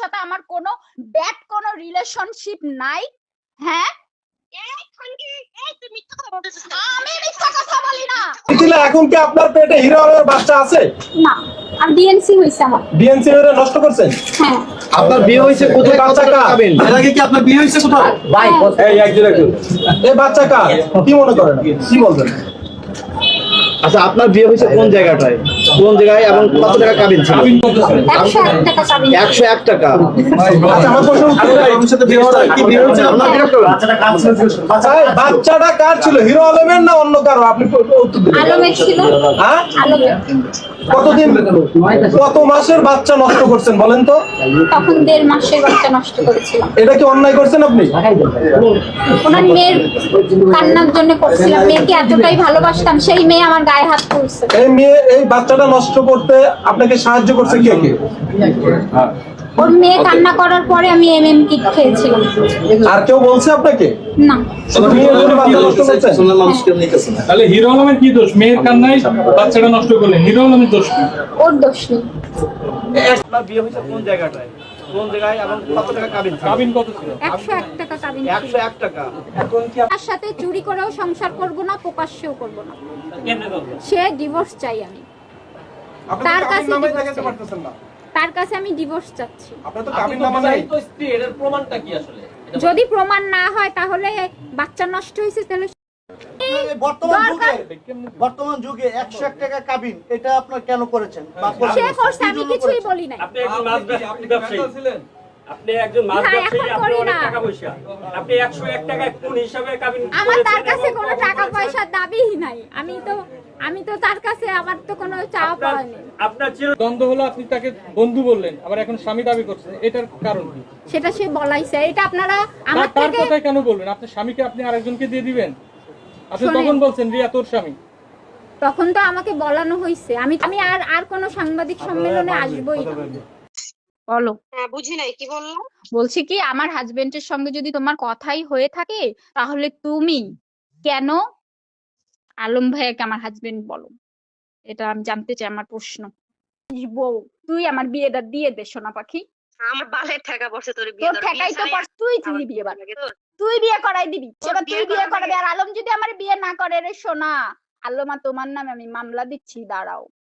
সাথে আমার কোনো ব্যাড কোনো রিলেশনশিপ নাই। হ্যাঁ? আমি মিথ্যা কথা বলি না। এখন কি আপনার পেটে হিরো বাচ্চা আছে? না আর ডিএনসি হয়েছে আমার। ডিএনসি নষ্ট করছেন হ্যাঁ। আপনার বিয়ে কোথায়? বাচ্চা কত পাবেন। এর আগে কি আপনার বিয়ে হয়েছে কোথাও? ভাই এই একজন একজন। এই বাচ্চা কার? কি মনে করেন কি বলবেন? আচ্ছা আপনার বিয়ে হয়েছে কোন জায়গাটায়? কোন জায়গায় এবং কত টাকা কাবিন ছিল? একশো এক টাকা আচ্ছা বাচ্চাটা কার ছিল? হিরো আলমের না অন্য কারও? আপনি উত্তর দিলেন আলমের ছিল। হ্যাঁ? আলমের। কতদিন কত মাসের বাচ্চা নষ্ট করছেন বলেন তো? তখন দেড় মাসের বাচ্চা নষ্ট করেছিলাম। এটা কি অন্যায় করছেন আপনি? ওনার মেয়ের কান্নার জন্য করছিলাম। মেয়েকে এতটাই ভালোবাসতাম সেই মেয়ে আমার গায়ে হাত তুলছে। এই মেয়ে এই বাচ্চাটা নষ্ট করতে আপনাকে সাহায্য করছে কে কে? ওর মেয়ে কান্না করার পরে আমি এম এম কিট খেয়েছিলাম। আর কেউ বলছে আপনাকে? না। তাহলে হিরো আলমের কি দোষ? মেয়ের কান্নায় বাচ্চাটা নষ্ট করলেন হিরো আলমের দোষ ওর দোষ নেই। আপনার বিয়ে হয়েছে কোন জায়গাটায়? কোন জায়গায় এবং কত টাকা কাবিন কাবিন কত ছিল? একশো এক টাকা কাবিন একশো এক টাকা। তার সাথে চুরি করেও সংসার করব না প্রকাশ্যেও করব না। সে ডিভোর্স চাই আমি। তার কাছে না। তার কাছে আমি ডিভোর্স চাচ্ছি। আপনার তো কাবিন নামা নাই। যদি প্রমাণ না হয় তাহলে বাচ্চা নষ্ট হয়েছে তাহলে বর্তমান যুগে বর্তমান যুগে একশো এক টাকা কাবিন এটা আপনার কেন করেছেন? সে করছে আমি কিছুই বলি নাই। আপনি একজন ব্যবসায়ী। ব্যবসায়ী। আপনি একজন মাছ ব্যবসায়ী আপনি অনেক টাকা পয়সা। আপনি একশো এক টাকা কোন হিসাবে কাবিন আমার তার কাছে কোনো টাকা পয়সার দাবিই নাই। আমি তো আমি তো তার কাছে আমার তো কোনো চাওয়া আপনার- পাওয়া নেই। আপনার চির দ্বন্দ্ব হলো আপনি তাকে বন্ধু বললেন আবার এখন স্বামী দাবি করছেন এটার কারণ কি? সেটা সে বলাইছে। এটা আপনারা আমার তার- কথায় কেন বলবেন? আপনার স্বামীকে আপনি আরেকজনকে দিয়ে দিবেন? আপনি তখন বলছেন রিয়া তোর স্বামী। তখন তো আমাকে বলানো হয়েছে আমি আমি আর আর কোনো সাংবাদিক সম্মেলনে আসবই না। বলো। হ্যাঁ বুঝি নাই কি বললাম বলছি কি আমার হাজবেন্ডের সঙ্গে যদি তোমার কথাই হয়ে থাকে তাহলে তুমি কেন আলম ভাইয়াকে আমার হাজবেন্ড বলো? এটা আমি জানতে চাই আমার প্রশ্ন। বউ? তুই আমার বিয়েটা দিয়ে দে সোনা পাখি। আমার বালের ঠেকা পড়ছে তোর বিয়ে তোর। ঠেকাই তো পার তুই দিবি বিয়ে বার তোর। তুই বিয়ে করাই দিবি। এবার তুই বিয়ে করাবি আর আলম যদি আমার বিয়ে না করে রে সোনা আল্লমা তোমার নামে আমি মামলা দিচ্ছি দাঁড়াও।